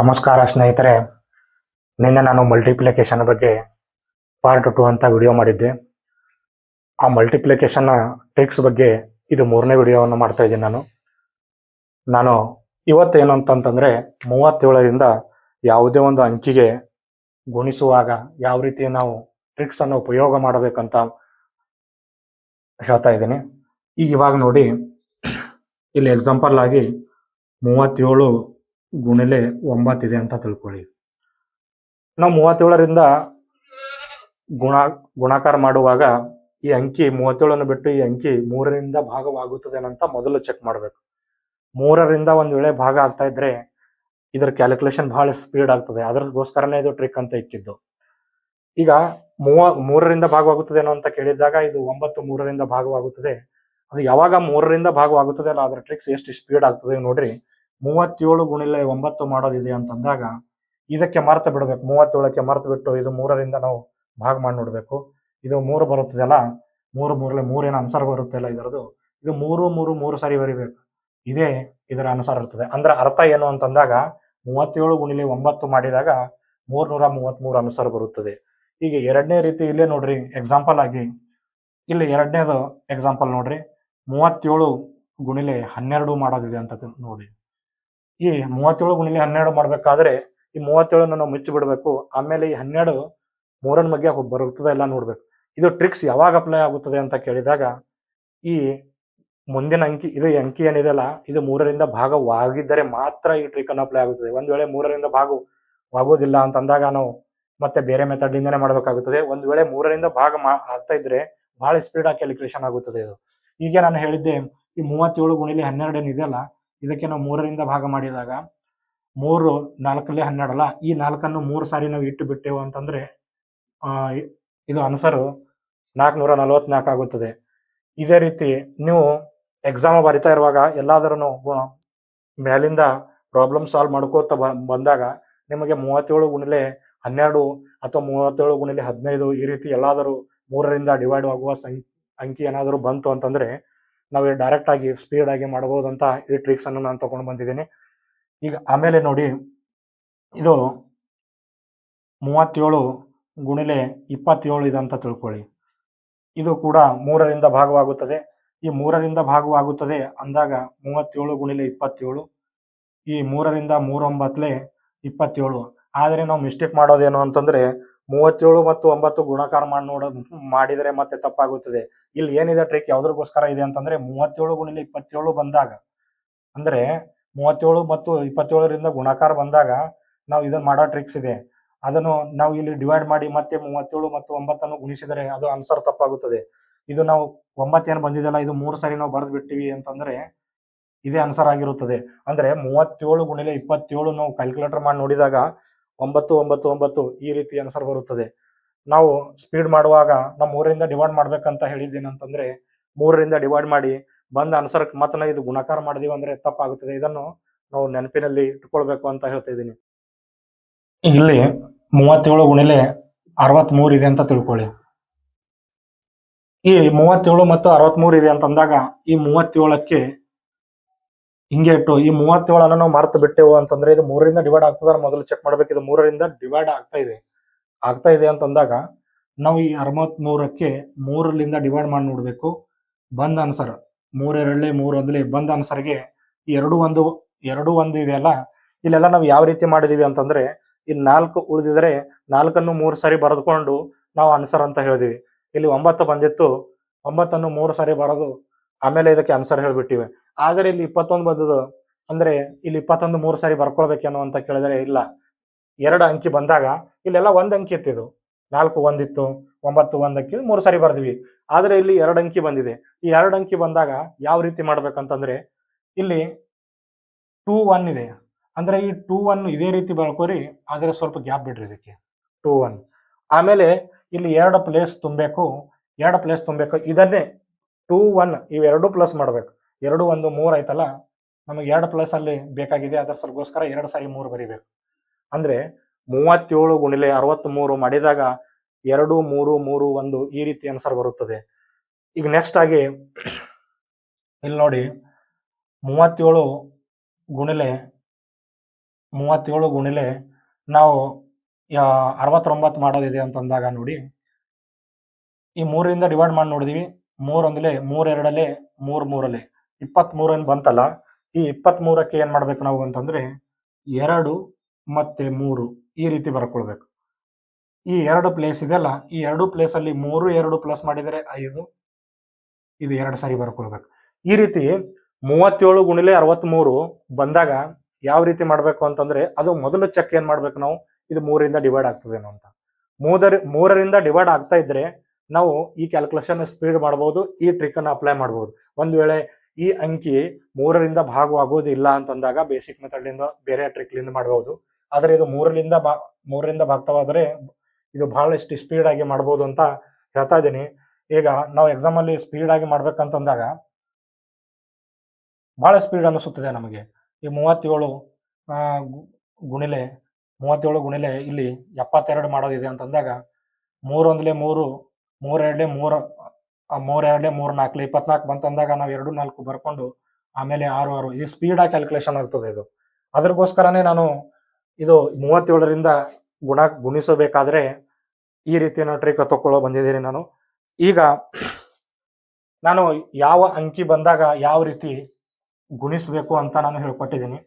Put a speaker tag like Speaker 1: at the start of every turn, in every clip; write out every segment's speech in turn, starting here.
Speaker 1: ನಮಸ್ಕಾರ ಸ್ನೇಹಿತರೆ. ನಿನ್ನೆ ನಾನು ಮಲ್ಟಿಪ್ಲಿಕೇಶನ್ ಬಗ್ಗೆ ಪಾರ್ಟ್ ಟು ಅಂತ ವಿಡಿಯೋ ಮಾಡಿದ್ದೆ. ಆ ಮಲ್ಟಿಪ್ಲಿಕೇಶನ್ ಟ್ರಿಕ್ಸ್ ಬಗ್ಗೆ ಇದು ಮೂರನೇ ವಿಡಿಯೋವನ್ನು ಮಾಡ್ತಾ ಇದ್ದೀನಿ ನಾನು. ನಾನು ಇವತ್ತೇನು ಅಂತಂತಂದರೆ ಮೂವತ್ತೇಳರಿಂದ ಯಾವುದೇ ಒಂದು ಅಂಕಿಗೆ ಗುಣಿಸುವಾಗ ಯಾವ ರೀತಿ ನಾವು ಟ್ರಿಕ್ಸ್ ಅನ್ನು ಉಪಯೋಗ ಮಾಡಬೇಕಂತ ಹೇಳ್ತಾ ಇದ್ದೀನಿ. ಈಗ ಇವಾಗ ನೋಡಿ, ಇಲ್ಲಿ ಎಕ್ಸಾಂಪಲ್ ಆಗಿ ಮೂವತ್ತೇಳು ಗುಣಿಲೆ ಒಂಬತ್ತಿದೆ ಅಂತ ತಿಳ್ಕೊಳ್ಳಿ. ನಾವು ಮೂವತ್ತೇಳರಿಂದ ಗುಣ, ಗುಣಾಕಾರ ಮಾಡುವಾಗ ಈ ಅಂಕಿ ಮೂವತ್ತೇಳನ್ನು ಬಿಟ್ಟು ಈ ಅಂಕಿ ಮೂರರಿಂದ ಭಾಗವಾಗುತ್ತದೆ ಅಂತ ಮೊದಲು ಚೆಕ್ ಮಾಡಬೇಕು. ಮೂರರಿಂದ ಒಂದ್ ವೇಳೆ ಭಾಗ ಆಗ್ತಾ ಇದ್ರೆ ಇದರ ಕ್ಯಾಲ್ಕುಲೇಷನ್ ಬಹಳ ಸ್ಪೀಡ್ ಆಗ್ತದೆ. ಅದಕ್ಕೋಸ್ಕರನೇ ಇದು ಟ್ರಿಕ್ ಅಂತ ಇಕ್ಕಿದ್ದು. ಈಗ ಮೂವ, ಮೂರರಿಂದ ಭಾಗವಾಗುತ್ತದೆ ಅಂತ ಕೇಳಿದಾಗ ಇದು ಒಂಬತ್ತು ಮೂರರಿಂದ ಭಾಗವಾಗುತ್ತದೆ. ಅದು ಯಾವಾಗ ಮೂರರಿಂದ ಭಾಗವಾಗುತ್ತದೆ ಅಲ್ಲ ಅದರ ಟ್ರಿಕ್ಸ್ ಎಷ್ಟು ಸ್ಪೀಡ್ ಆಗ್ತದೆ ನೋಡ್ರಿ. ಮೂವತ್ತೇಳು ಗುಣಿಲೆ ಒಂಬತ್ತು ಮಾಡೋದಿದೆ ಅಂತಂದಾಗ ಇದಕ್ಕೆ ಮರೆತು ಬಿಡಬೇಕು. ಮೂವತ್ತೇಳಕ್ಕೆ ಮರ್ತು ಬಿಟ್ಟು ಇದು ಮೂರರಿಂದ ನಾವು ಭಾಗ ಮಾಡಿ ನೋಡಬೇಕು ಇದು ಮೂರು ಬರುತ್ತದಲ್ಲ ಮೂರು ಮೂರಲೆ ಮೂರೇನು ಅನ್ಸರ್ ಬರುತ್ತಲ್ಲ ಇದರದು ಇದು ಮೂರು ಮೂರು ಮೂರು ಸಾರಿ ಬರಿಬೇಕು. ಇದೇ ಇದರ ಅನುಸಾರ ಇರ್ತದೆ. ಅಂದ್ರೆ ಅರ್ಥ ಏನು ಅಂತಂದಾಗ ಮೂವತ್ತೇಳು ಗುಣಿಲೆ ಒಂಬತ್ತು ಮಾಡಿದಾಗ ಮೂರ್ನೂರ ಮೂವತ್ಮೂರು ಅನುಸಾರ ಬರುತ್ತದೆ. ಈಗ ಎರಡನೇ ರೀತಿ ಇಲ್ಲೇ ನೋಡ್ರಿ ಎಕ್ಸಾಂಪಲ್ ಆಗಿ. ಇಲ್ಲಿ ಎರಡನೇದು ಎಕ್ಸಾಂಪಲ್ ನೋಡ್ರಿ. ಮೂವತ್ತೇಳು ಗುಣಿಲೆ ಹನ್ನೆರಡು ಮಾಡೋದಿದೆ ಅಂತ ನೋಡಿ. ಈ ಮೂವತ್ತೇಳು ಗುಣಿಲಿ ಹನ್ನೆರಡು ಮಾಡ್ಬೇಕಾದ್ರೆ ಈ ಮೂವತ್ತೇಳನ್ನು ನಾವು ಮುಚ್ಚಿ ಬಿಡಬೇಕು ಆಮೇಲೆ ಈ ಹನ್ನೆರಡು ಮೂರನ್ ಬಗ್ಗೆ ಬರುತ್ತದೆ ಎಲ್ಲ ನೋಡ್ಬೇಕು. ಇದು ಟ್ರಿಕ್ಸ್ ಯಾವಾಗ ಅಪ್ಲೈ ಆಗುತ್ತದೆ ಅಂತ ಕೇಳಿದಾಗ ಈ ಮುಂದಿನ ಅಂಕಿ, ಇದು ಅಂಕಿ ಏನಿದೆಯಲ್ಲ ಇದು ಮೂರರಿಂದ ಭಾಗವಾಗಿದ್ದರೆ ಮಾತ್ರ ಈ ಟ್ರಿಕ್ ಅನ್ನು ಅಪ್ಲೈ ಆಗುತ್ತದೆ. ಒಂದ್ ವೇಳೆ ಮೂರರಿಂದ ಭಾಗವಾಗೋದಿಲ್ಲ ಅಂತಂದಾಗ ನಾವು ಮತ್ತೆ ಬೇರೆ ಮೆಥಡ್ ಇಂದನೆ ಮಾಡಬೇಕಾಗುತ್ತದೆ. ಒಂದ್ ವೇಳೆ ಮೂರರಿಂದ ಭಾಗ ಮಾ, ಆಗ್ತಾ ಇದ್ರೆ ಬಹಳ ಸ್ಪೀಡ್ ಆಗಿ ಕ್ಯಾಲ್ಕುಲೇಷನ್ ಆಗುತ್ತದೆ ಇದು. ಈಗ ನಾನು ಹೇಳಿದ್ದೆ, ಈ ಮೂವತ್ತೇಳು ಗುಣಿಲಿ ಹನ್ನೆರಡು ಏನಿದೆಯಲ್ಲ ಇದಕ್ಕೆ ನಾವು ಮೂರರಿಂದ ಭಾಗ ಮಾಡಿದಾಗ ಮೂರು ನಾಲ್ಕಲ್ಲೇ ಹನ್ನೆರಡಲ್ಲ? ಈ ನಾಲ್ಕನ್ನು ಮೂರು ಸಾರಿ ನಾವು ಇಟ್ಟು ಬಿಟ್ಟೆವು ಅಂತಂದ್ರೆ ಇದು ಅನ್ಸರು ನಾಲ್ಕುನೂರ ನಲವತ್ನಾಲ್ಕು ಆಗುತ್ತದೆ. ಇದೇ ರೀತಿ ನೀವು ಎಕ್ಸಾಮ್ ಬರಿತಾ ಇರುವಾಗ ಎಲ್ಲಾದರೂ ಮೇಲಿಂದ ಪ್ರಾಬ್ಲಮ್ ಸಾಲ್ವ್ ಮಾಡ್ಕೋತ ಬಂದಾಗ ನಿಮಗೆ ಮೂವತ್ತೇಳು ಗುಣಿಲೆ ಹನ್ನೆರಡು ಅಥವಾ ಮೂವತ್ತೇಳು ಗುಣಿಲೆ ಹದಿನೈದು ಈ ರೀತಿ ಎಲ್ಲಾದರೂ ಮೂರರಿಂದ ಡಿವೈಡ್ ಆಗುವ ಸಂ- ಅಂಕಿ ಏನಾದರೂ ಬಂತು ಅಂತಂದ್ರೆ ನಾವು ಡೈರೆಕ್ಟ್ ಆಗಿ ಸ್ಪೀಡ್ ಆಗಿ ಮಾಡಬಹುದು ಅಂತ ಈ ಟ್ರಿಕ್ಸ್ ಅನ್ನು ನಾನು ತಗೊಂಡು ಬಂದಿದ್ದೀನಿ. ಈಗ ಆಮೇಲೆ ನೋಡಿ, ಇದು ಮೂವತ್ತೇಳು ಗುಣಿಲೆ ಇಪ್ಪತ್ತೇಳು ಇದೆ ಅಂತ ತಿಳ್ಕೊಳ್ಳಿ. ಇದು ಕೂಡ ಮೂರರಿಂದ ಭಾಗವಾಗುತ್ತದೆ. ಈ ಮೂರರಿಂದ ಭಾಗವಾಗುತ್ತದೆ ಅಂದಾಗ ಮೂವತ್ತೇಳು ಗುಣಿಲೆ ಇಪ್ಪತ್ತೇಳು, ಈ ಮೂರರಿಂದ ಮೂರೊಂಬತ್ತಲೆ ಇಪ್ಪತ್ತೇಳು. ಆದರೆ ನಾವು ಮಿಸ್ಟೇಕ್ ಮಾಡೋದೇನು ಅಂತಂದ್ರೆ ಮೂವತ್ತೇಳು ಮತ್ತು ಒಂಬತ್ತು ಗುಣಾಕಾರ ಮಾಡಿ ನೋಡ, ಮಾಡಿದರೆ ಮತ್ತೆ ತಪ್ಪಾಗುತ್ತದೆ. ಇಲ್ಲಿ ಏನಿದೆ ಟ್ರಿಕ್ ಯಾವ್ದ್ರಗೋಸ್ಕರ ಇದೆ ಅಂತಂದ್ರೆ ಮೂವತ್ತೇಳು ಗುಣಿಲೆ ಇಪ್ಪತ್ತೇಳು ಬಂದಾಗ, ಅಂದ್ರೆ ಮೂವತ್ತೇಳು ಮತ್ತು ಇಪ್ಪತ್ತೇಳರಿಂದ ಗುಣಾಕಾರ ಬಂದಾಗ ನಾವು ಇದನ್ನ ಮಾಡೋ ಟ್ರಿಕ್ಸ್ ಇದೆ. ಅದನ್ನು ನಾವು ಇಲ್ಲಿ ಡಿವೈಡ್ ಮಾಡಿ ಮತ್ತೆ ಮೂವತ್ತೇಳು ಮತ್ತು ಒಂಬತ್ತನ್ನು ಗುಣಿಸಿದರೆ ಅದು ಆನ್ಸರ್ ತಪ್ಪಾಗುತ್ತದೆ. ಇದು ನಾವು ಒಂಬತ್ತೇನು ಬಂದಿದೆಯಲ್ಲ ಇದು ಮೂರು ಸಾರಿ ನಾವು ಬರೆದು ಬಿಟ್ಟಿವಿ ಅಂತಂದ್ರೆ ಇದೇ ಆನ್ಸರ್ ಆಗಿರುತ್ತದೆ. ಅಂದ್ರೆ ಮೂವತ್ತೇಳು ಗುಣಿಲೆ ಇಪ್ಪತ್ತೇಳು ನಾವು ಕ್ಯಾಲ್ಕುಲೇಟರ್ ಮಾಡಿ ನೋಡಿದಾಗ ಒಂಬತ್ತು ಒಂಬತ್ತು ಒಂಬತ್ತು ಈ ರೀತಿ ಆನ್ಸರ್ ಬರುತ್ತದೆ. ನಾವು ಸ್ಪೀಡ್ ಮಾಡುವಾಗ ನಮ್ಮ ಮೂರರಿಂದ ಡಿವೈಡ್ ಮಾಡ್ಬೇಕಂತ ಹೇಳಿದ್ದೀನಿ ಅಂತಂದ್ರೆ ಮೂರರಿಂದ ಡಿವೈಡ್ ಮಾಡಿ ಬಂದ ಆನ್ಸರ್ ಮತ್ತೆ ನಾವು ಇದು ಗುಣಕಾರ ಮಾಡಿದೀವಿ ಅಂದ್ರೆ ತಪ್ಪಾಗುತ್ತದೆ. ಇದನ್ನು ನಾವು ನೆನಪಿನಲ್ಲಿ ಇಟ್ಕೊಳ್ಬೇಕು ಅಂತ ಹೇಳ್ತಾ ಇದ್ದೀನಿ. ಇಲ್ಲಿ ಮೂವತ್ತೇಳು ಗುಣಿಲೆ ಅರವತ್ಮೂರು ಇದೆ ಅಂತ ತಿಳ್ಕೊಳ್ಳಿ. ಈ ಮೂವತ್ತೇಳು ಮತ್ತು ಅರವತ್ಮೂರು ಇದೆ ಅಂತಂದಾಗ ಈ ಮೂವತ್ತೇಳಕ್ಕೆ ಹಿಂಗೆ ಇಟ್ಟು, ಈ ಮೂವತ್ತೇಳನ್ನು ನಾವು ಮರ್ತು ಬಿಟ್ಟೆವು ಅಂತಂದ್ರೆ ಇದು ಮೂರರಿಂದ ಡಿವೈಡ್ ಆಗ್ತದ ಮೊದಲು ಚೆಕ್ ಮಾಡ್ಬೇಕು. ಇದು ಮೂರರಿಂದ ಡಿವೈಡ್ ಆಗ್ತಾ ಇದೆ. ಆಗ್ತಾ ಇದೆ ಅಂತಂದಾಗ ನಾವು ಈ ಅರವತ್ಮೂರಕ್ಕೆ ಮೂರರಿಂದ ಡಿವೈಡ್ ಮಾಡಿ ನೋಡ್ಬೇಕು. ಬಂದ ಅನ್ಸರ್ ಮೂರೆರಡಲೆ ಮೂರು ಒಂದಲೇ ಬಂದ ಅನ್ಸರ್ಗೆ ಎರಡು ಒಂದು ಎರಡು ಒಂದು ಇದೆಯಲ್ಲ ಇಲ್ಲೆಲ್ಲ ನಾವು ಯಾವ ರೀತಿ ಮಾಡಿದೀವಿ ಅಂತಂದ್ರೆ, ಇಲ್ಲಿ ನಾಲ್ಕು ಉಳಿದಿದ್ರೆ ನಾಲ್ಕನ್ನು ಮೂರು ಸಾರಿ ಬರೆದುಕೊಂಡು ನಾವು ಅನ್ಸರ್ ಅಂತ ಹೇಳಿದಿವಿ. ಇಲ್ಲಿ ಒಂಬತ್ತು ಬಂದಿತ್ತು, ಒಂಬತ್ತನ್ನು ಮೂರು ಸಾರಿ ಬರೋದು ಆಮೇಲೆ ಇದಕ್ಕೆ ಆನ್ಸರ್ ಹೇಳ್ಬಿಟ್ಟಿವಿ. ಆದರೆ ಇಲ್ಲಿ ಇಪ್ಪತ್ತೊಂದು ಬಂದದ್ದು ಅಂದ್ರೆ ಇಲ್ಲಿ ಇಪ್ಪತ್ತೊಂದು ಮೂರು ಸಾರಿ ಬರ್ಕೊಳ್ಬೇಕೇನೋ ಅಂತ ಕೇಳಿದ್ರೆ ಇಲ್ಲ. ಎರಡು ಅಂಕಿ ಬಂದಾಗ ಇಲ್ಲೆಲ್ಲ ಒಂದ್ ಅಂಕಿ ಇತ್ತಿದು ನಾಲ್ಕು ಒಂದಿತ್ತು, ಒಂಬತ್ತು ಒಂದ್ ಅಂಕಿ ಮೂರು ಸಾರಿ ಬರ್ದ್ವಿ. ಆದ್ರೆ ಇಲ್ಲಿ ಎರಡು ಅಂಕಿ ಬಂದಿದೆ. ಈ ಎರಡು ಅಂಕಿ ಬಂದಾಗ ಯಾವ ರೀತಿ ಮಾಡ್ಬೇಕಂತಂದ್ರೆ ಇಲ್ಲಿ ಟೂ ಒನ್ ಇದೆ. ಅಂದ್ರೆ ಈ ಟೂ ಒನ್ ಇದೇ ರೀತಿ ಬರ್ಕೋರಿ, ಆದರೆ ಸ್ವಲ್ಪ ಗ್ಯಾಪ್ ಬಿಡ್ರಿ ಇದಕ್ಕೆ. Two one. ಆಮೇಲೆ ಇಲ್ಲಿ ಎರಡು ಪ್ಲೇಸ್ ತುಂಬಬೇಕು, ಎರಡು ಪ್ಲೇಸ್ ತುಂಬಬೇಕು. ಇದನ್ನೇ ಟೂ ಒನ್ ಇವೆರಡು ಪ್ಲಸ್ ಮಾಡ್ಬೇಕು. ಎರಡು ಒಂದು ಮೂರು ಐತಲ್ಲ ನಮಗೆ ಎರಡು ಪ್ಲಸ್ ಅಲ್ಲಿ ಬೇಕಾಗಿದೆ, ಅದರ ಸಲಗೋಸ್ಕರ ಎರಡು ಸಾರಿ ಮೂರು ಬರಿಬೇಕು. ಅಂದ್ರೆ ಮೂವತ್ತೇಳು ಗುಣಿಲೆ ಅರವತ್ತ್ ಮೂರು ಮಾಡಿದಾಗ ಎರಡು, ಮೂರು ಮೂರು, ಒಂದು ಈ ರೀತಿ ಆನ್ಸರ್ ಬರುತ್ತದೆ. ಈಗ ನೆಕ್ಸ್ಟ್ ಆಗಿ ಇಲ್ಲಿ ನೋಡಿ, ಮೂವತ್ತೇಳು ಗುಣಿಲೆ ಮೂವತ್ತೇಳು ಗುಣಿಲೆ ನಾವು ಅರವತ್ತೊಂಬತ್ತು ಮಾಡೋದಿದೆ ಅಂತಂದಾಗ ನೋಡಿ, ಈ ಮೂರರಿಂದ ಡಿವೈಡ್ ಮಾಡಿ ನೋಡಿದೀವಿ, ಮೂರೊಂದಲೇ ಮೂರೆರಡಲೆ ಮೂರು ಮೂರಲೆ ಇಪ್ಪತ್ತ್ ಮೂರನ್ನು ಬಂತಲ್ಲ, ಈ ಇಪ್ಪತ್ತ್ ಮೂರಕ್ಕೆ ಏನ್ ಮಾಡ್ಬೇಕು ನಾವು ಅಂತಂದ್ರೆ ಎರಡು ಮತ್ತೆ ಮೂರು ಈ ರೀತಿ ಬರ್ಕೊಳ್ಬೇಕು. ಈ ಎರಡು ಪ್ಲೇಸ್ ಇದೆಯಲ್ಲ ಈ ಎರಡು ಪ್ಲೇಸ್ ಅಲ್ಲಿ ಮೂರು, ಎರಡು ಪ್ಲಸ್ ಮಾಡಿದರೆ ಐದು, ಇದು ಎರಡು ಸಾರಿ ಬರ್ಕೊಳ್ಬೇಕು. ಈ ರೀತಿ ಮೂವತ್ತೇಳು ಗುಣಿಲೆ ಅರವತ್ಮೂರು ಬಂದಾಗ ಯಾವ ರೀತಿ ಮಾಡ್ಬೇಕು ಅಂತಂದ್ರೆ ಅದು ಮೊದಲು ಚೆಕ್ ಏನ್ ಮಾಡ್ಬೇಕು ನಾವು, ಇದು ಮೂರರಿಂದ ಡಿವೈಡ್ ಆಗ್ತದೇನೋ ಅಂತ. ಮೂದರ, ಮೂರರಿಂದ ಡಿವೈಡ್ ಆಗ್ತಾ ಇದ್ರೆ ನಾವು ಈ ಕ್ಯಾಲ್ಕುಲೇಷನ್ ಸ್ಪೀಡ್ ಮಾಡಬಹುದು ಈ ಟ್ರಿಕ್ ಅನ್ನ ಅಪ್ಲೈ ಮಾಡಬಹುದು ಒಂದ್ ವೇಳೆ ಈ ಅಂಕಿ ಮೂರರಿಂದ ಭಾಗವಾಗುವುದಿಲ್ಲ ಅಂತಂದಾಗ ಬೇಸಿಕ್ ಮೆಥಡ್ ಲಿಂದ ಬೇರೆ ಟ್ರಿಕ್ ಲಿಂದ ಮಾಡಬಹುದು ಆದರೆ ಇದು ಮೂರರಿಂದ ಬಾ ಮೂರರಿಂದ ಭಾಗವಾದರೆ ಇದು ಬಹಳಷ್ಟು ಸ್ಪೀಡ್ ಆಗಿ ಮಾಡಬಹುದು ಅಂತ ಹೇಳ್ತಾ ಇದ್ದೀನಿ. ಈಗ ನಾವು ಎಕ್ಸಾಮ್ ಅಲ್ಲಿ ಸ್ಪೀಡ್ ಆಗಿ ಮಾಡ್ಬೇಕಂತಂದಾಗ ಬಹಳ ಸ್ಪೀಡ್ ಅನ್ನಿಸುತ್ತದೆ ನಮಗೆ. ಈ ಮೂವತ್ತೇಳು ಗುಣಿಲೆ ಮೂವತ್ತೇಳು ಗುಣಿಲೆ ಇಲ್ಲಿ ಎಪ್ಪತ್ತೆರಡು ಮಾಡೋದಿದೆ ಅಂತಂದಾಗ ಮೂರೊಂದಲೇ ಮೂರು, ಮೂರೆರಡಲೆ ಮೂರು ಆ, ಎರಡೇ ಮೂರ್ ನಾಲ್ಕು ಇಪ್ಪತ್ನಾಲ್ಕು ಬಂತಂದಾಗ ನಾವು ಎರಡು ನಾಲ್ಕು ಬರ್ಕೊಂಡು ಆಮೇಲೆ ಆರು ಆರು. ಇದು ಸ್ಪೀಡ್ ಆಗಿ ಕ್ಯಾಲ್ಕುಲೇಷನ್ ಆಗ್ತದೆ ಇದು. ಅದಕ್ಕೋಸ್ಕರನೇ ನಾನು ಇದು ಮೂವತ್ತೇಳರಿಂದ ಗುಣ ಗುಣಿಸಬೇಕಾದ್ರೆ ಈ ರೀತಿಯ ಟ್ರಿಕ್ ತಕೊಳ್ಳೋ ಬಂದಿದ್ದೀನಿ ನಾನು. ಈಗ ನಾನು ಯಾವ ಅಂಕಿ ಬಂದಾಗ ಯಾವ ರೀತಿ ಗುಣಿಸಬೇಕು ಅಂತ ನಾನು ಹೇಳ್ಕೊಟ್ಟಿದ್ದೀನಿ.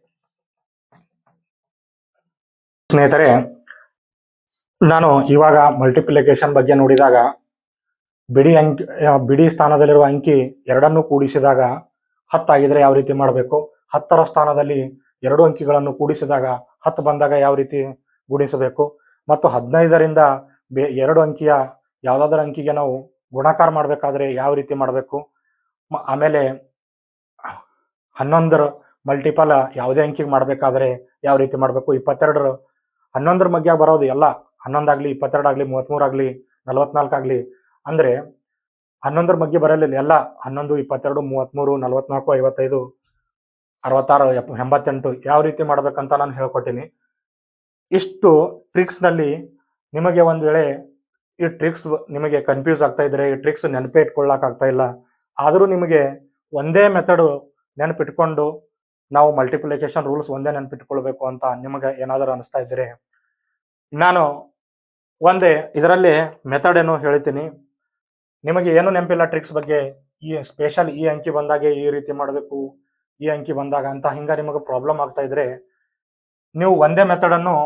Speaker 1: ಸ್ನೇಹಿತರೆ ನಾನು ಇವಾಗ ಮಲ್ಟಿಪ್ಲಿಕೇಶನ್ ಬಗ್ಗೆ ನೋಡಿದಾಗ ಬಿಡಿ ಅಂಕಿ ಬಿಡಿ ಸ್ಥಾನದಲ್ಲಿರುವ ಅಂಕಿ ಎರಡನ್ನು ಕೂಡಿಸಿದಾಗ ಹತ್ತಾಗಿದ್ರೆ ಯಾವ ರೀತಿ ಮಾಡಬೇಕು? ಹತ್ತರ ಸ್ಥಾನದಲ್ಲಿ ಎರಡು ಅಂಕಿಗಳನ್ನು ಕೂಡಿಸಿದಾಗ ಹತ್ತು ಬಂದಾಗ ಯಾವ ರೀತಿ ಗುಣಿಸಬೇಕು? ಮತ್ತು ಹದಿನೈದರಿಂದ ಬೇ, ಎರಡು ಅಂಕಿಯ ಯಾವುದಾದ್ರೂ ಅಂಕಿಗೆ ನಾವು ಗುಣಾಕಾರ ಮಾಡಬೇಕಾದ್ರೆ ಯಾವ ರೀತಿ ಮಾಡಬೇಕು? ಆಮೇಲೆ ಹನ್ನೊಂದರ ಮಲ್ಟಿಪಲ್ ಯಾವುದೇ ಅಂಕಿಗೆ ಮಾಡಬೇಕಾದ್ರೆ ಯಾವ ರೀತಿ ಮಾಡಬೇಕು? ಇಪ್ಪತ್ತೆರಡರ, ಹನ್ನೊಂದರ ಮಗ್ಯಾಗ ಬರೋದು ಎಲ್ಲ ಹನ್ನೊಂದಾಗಲಿ, ಇಪ್ಪತ್ತೆರಡಾಗಲಿ, ಮೂವತ್ತ್ಮೂರಾಗಲಿ, ನಲವತ್ನಾಲ್ಕಾಗ್ಲಿ ಅಂದ್ರೆ ಹನ್ನೊಂದರ ಬಗ್ಗೆ ಬರಲಿಲ್ಲ. ಎಲ್ಲ ಹನ್ನೊಂದು, ಇಪ್ಪತ್ತೆರಡು, ಮೂವತ್ಮೂರು, ನಲವತ್ನಾಲ್ಕು, ಐವತ್ತೈದು, ಅರವತ್ತಾರು ಎಂಬತ್ತೆಂಟು ಯಾವ ರೀತಿ ಮಾಡ್ಬೇಕಂತ ನಾನು ಹೇಳ್ಕೊಟ್ಟಿನಿ. ಇಷ್ಟು ಟ್ರಿಕ್ಸ್ನಲ್ಲಿ ನಿಮಗೆ ಒಂದು ವೇಳೆ ಈ ಟ್ರಿಕ್ಸ್ ನಿಮಗೆ ಕನ್ಫ್ಯೂಸ್ ಆಗ್ತಾ ಇದ್ರೆ, ಈ ಟ್ರಿಕ್ಸ್ ನೆನಪೇ ಇಟ್ಕೊಳ್ಳಕ್ ಆಗ್ತಾ ಇಲ್ಲ, ಆದರೂ ನಿಮಗೆ ಒಂದೇ ಮೆಥಡ್ ನೆನಪಿಟ್ಕೊಂಡು ನಾವು ಮಲ್ಟಿಪ್ಲಿಕೇಶನ್ ರೂಲ್ಸ್ ಒಂದೇ ನೆನಪಿಟ್ಕೊಳ್ಬೇಕು ಅಂತ ನಿಮಗೆ ಏನಾದರೂ ಅನಿಸ್ತಾ ಇದ್ರೆ, ನಾನು ಒಂದೇ ಇದರಲ್ಲಿ ಮೆಥಡ್ ಏನು ಹೇಳ್ತೀನಿ. ನಿಮಗೆ ಏನು ನೆನಪಿಲ್ಲ ಟ್ರಿಕ್ಸ್ ಬಗ್ಗೆ? ಈ ಸ್ಪೆಷಲ್ ಈ ಅಂಕಿ ಬಂದಾಗ ಈ ರೀತಿ ಮಾಡಬೇಕು, ಈ ಅಂಕಿ ಬಂದಾಗ ಅಂತ ಹಿಂಗ ನಿಮಗೆ ಪ್ರಾಬ್ಲಮ್ ಆಗ್ತಾ ಇದ್ರೆ ನೀವು ಒಂದೇ ಮೆಥಡ್ ಅನ್ನು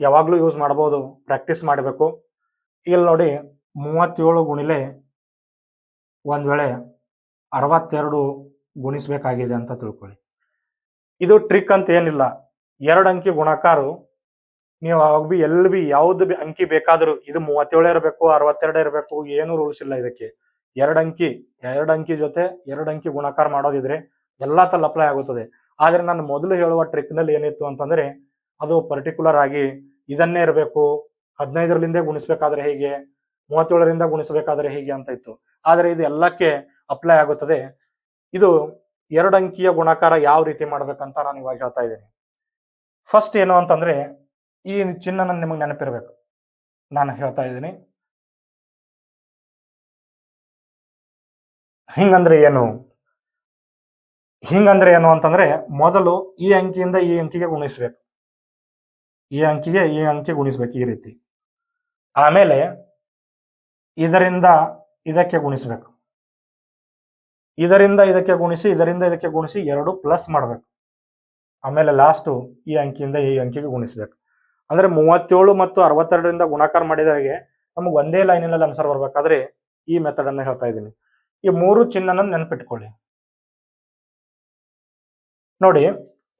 Speaker 1: ಯಾವಾಗ್ಲೂ ಯೂಸ್ ಮಾಡಬಹುದು ಪ್ರಾಕ್ಟೀಸ್ ಮಾಡಬೇಕು. ಇಲ್ಲಿ ನೋಡಿ ಮೂವತ್ತೇಳು ಗುಣಿಲೆ ಒಂದ್ ವೇಳೆ ಅರವತ್ತೆರಡು ಗುಣಿಸಬೇಕಾಗಿದೆ ಅಂತ ತಿಳ್ಕೊಳ್ಳಿ. ಇದು ಟ್ರಿಕ್ ಅಂತ ಏನಿಲ್ಲ. ಎರಡು ಅಂಕಿ ಗುಣಾಕಾರು ನೀವು ಅವಾಗ ಬಿ ಎಲ್ಲಿ ಬಿ ಯಾವ್ದು ಬಿ ಅಂಕಿ ಬೇಕಾದರೂ ಇದು ಮೂವತ್ತೇಳು ಇರಬೇಕು, ಅರವತ್ತೆರಡು ಇರಬೇಕು, ಏನು ರೂಲ್ಸ್ ಇಲ್ಲ ಇದಕ್ಕೆ. ಎರಡು ಅಂಕಿ ಎರಡು ಅಂಕಿ ಜೊತೆ ಎರಡು ಅಂಕಿ ಗುಣಾಕಾರ ಮಾಡೋದಿದ್ರೆ ಎಲ್ಲಾ ತಲ್ಲಿ ಅಪ್ಲೈ ಆಗುತ್ತದೆ. ಆದ್ರೆ ನಾನು ಮೊದಲು ಹೇಳುವ ಟ್ರಿಕ್ನಲ್ಲಿ ಏನಿತ್ತು ಅಂತಂದ್ರೆ, ಅದು ಪರ್ಟಿಕ್ಯುಲರ್ ಆಗಿ ಇದನ್ನೇ ಇರಬೇಕು, ಹದಿನೈದರಲ್ಲಿಂದೇ ಗುಣಿಸ್ಬೇಕಾದ್ರೆ ಹೇಗೆ, ಮೂವತ್ತೇಳರಿಂದ ಗುಣಿಸಬೇಕಾದ್ರೆ ಹೇಗೆ ಅಂತ ಇತ್ತು. ಆದರೆ ಇದು ಎಲ್ಲಕ್ಕೆ ಅಪ್ಲೈ ಆಗುತ್ತದೆ. ಇದು ಎರಡು ಅಂಕಿಯ ಗುಣಾಕಾರ ಯಾವ ರೀತಿ ಮಾಡ್ಬೇಕಂತ ನಾನು ಇವಾಗ ಹೇಳ್ತಾ ಇದ್ದೀನಿ. ಫಸ್ಟ್ ಏನು ಅಂತಂದ್ರೆ ಈ ಚಿಹ್ನ ನಿಮಗೆ ನೆನಪಿರ್ಬೇಕು. ನಾನು ಹೇಳ್ತಾ ಇದ್ದೀನಿ. ಹಿಂಗಂದ್ರೆ ಏನು? ಹಿಂಗಂದ್ರೆ ಏನು ಅಂತಂದ್ರೆ ಮೊದಲು ಈ ಅಂಕಿಯಿಂದ ಈ ಅಂಕಿಗೆ ಗುಣಿಸ್ಬೇಕು. ಈ ಅಂಕಿಗೆ ಈ ಅಂಕಿ ಗುಣಿಸ್ಬೇಕು ಈ ರೀತಿ. ಆಮೇಲೆ ಇದರಿಂದ ಇದಕ್ಕೆ ಗುಣಿಸ್ಬೇಕು. ಇದರಿಂದ ಇದಕ್ಕೆ ಗುಣಿಸಿ, ಇದರಿಂದ ಇದಕ್ಕೆ ಗುಣಿಸಿ ಎರಡು ಪ್ಲಸ್ ಮಾಡ್ಬೇಕು. ಆಮೇಲೆ ಲಾಸ್ಟು ಈ ಅಂಕಿಯಿಂದ ಈ ಅಂಕಿಗೆ ಗುಣಿಸ್ಬೇಕು. ಅಂದ್ರೆ ಮೂವತ್ತೇಳು ಮತ್ತು ಅರವತ್ತೆರಡರಿಂದ ಗುಣಾಕಾರ ಮಾಡಿದಾಗೆ ನಮಗೆ ಒಂದೇ ಲೈನಿನಲ್ಲಿ ಆನ್ಸರ್ ಬರ್ಬೇಕಾದ್ರೆ ಈ ಮೆಥಡ್ ಅನ್ನ ಹೇಳ್ತಾ ಇದ್ದೀನಿ. ಈ ಮೂರು ಚಿಹ್ನನ ನೆನ್ಪಿಟ್ಕೊಳ್ಳಿ. ನೋಡಿ,